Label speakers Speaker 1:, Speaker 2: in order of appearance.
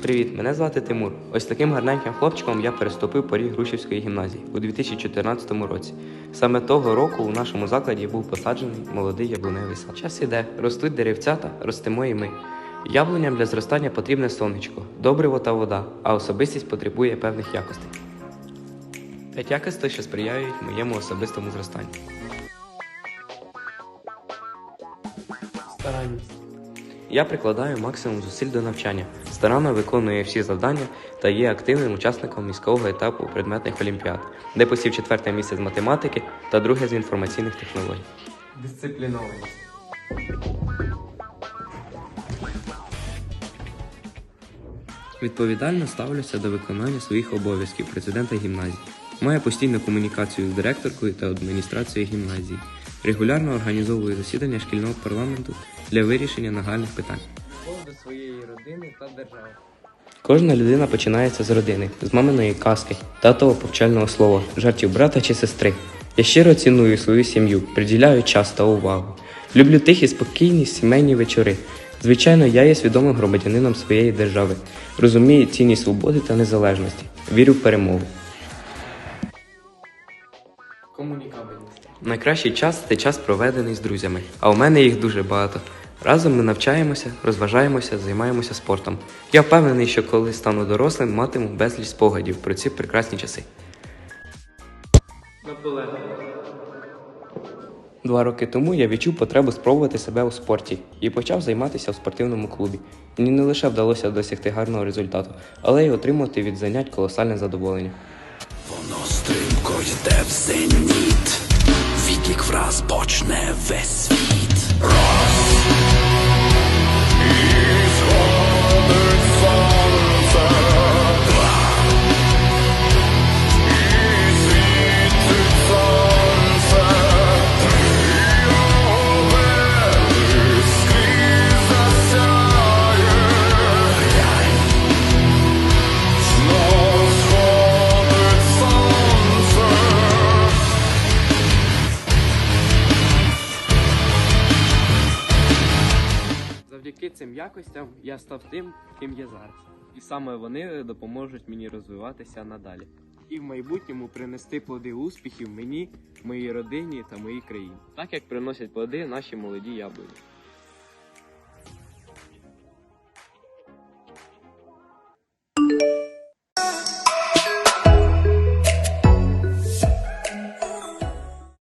Speaker 1: привіт! Мене звати Тимур. Ось таким гарненьким хлопчиком я переступив поріг Грушівської гімназії у 2014 році. Саме того року у нашому закладі був посаджений молодий яблуневий сад. Час іде, ростуть деревцята, ростемо і ми. Яблуням для зростання потрібне сонечко, добриво та вода, а особистість потребує певних якостей. П'ять якостей, що сприяють моєму особистому зростанню. Старанність. Я прикладаю максимум зусиль до навчання, старанно виконую всі завдання та є активним учасником міського етапу предметних олімпіад, де посів четверте місце з математики та друге з інформаційних технологій.
Speaker 2: Дисциплінованість.
Speaker 1: Відповідально ставлюся до виконання своїх обов'язків президента гімназії. Маю постійну комунікацію з директоркою та адміністрацією гімназії. Регулярно організовую засідання шкільного парламенту для вирішення нагальних питань.
Speaker 2: До своєї родини та держави.
Speaker 1: Кожна людина починається з родини, з маминої казки, татового повчального слова, жартів брата чи сестри. Я щиро ціную свою сім'ю, приділяю час та увагу. Люблю тихі, спокійні сімейні вечори. Звичайно, я є свідомим громадянином своєї держави, розумію цінність свободи та незалежності, вірю в перемогу.
Speaker 2: Комунікабельність.
Speaker 1: Найкращий час це час проведений з друзями, а у мене їх дуже багато. Разом ми навчаємося, розважаємося, займаємося спортом. Я впевнений, що коли стану дорослим, матиму безліч спогадів про ці прекрасні часи. Два роки тому я відчув потребу спробувати себе у спорті і почав займатися в спортивному клубі. Мені не лише вдалося досягти гарного результату, але й отримати від занять колосальне задоволення.
Speaker 3: Воно стрімко йде в зеніт, відлік враз почне весь світ.
Speaker 1: Завдяки цим якостям я став тим, ким є зараз. І саме вони допоможуть мені розвиватися надалі. І в майбутньому принести плоди успіхів мені, моїй родині та моїй країні, так як приносять плоди наші молоді яблуні.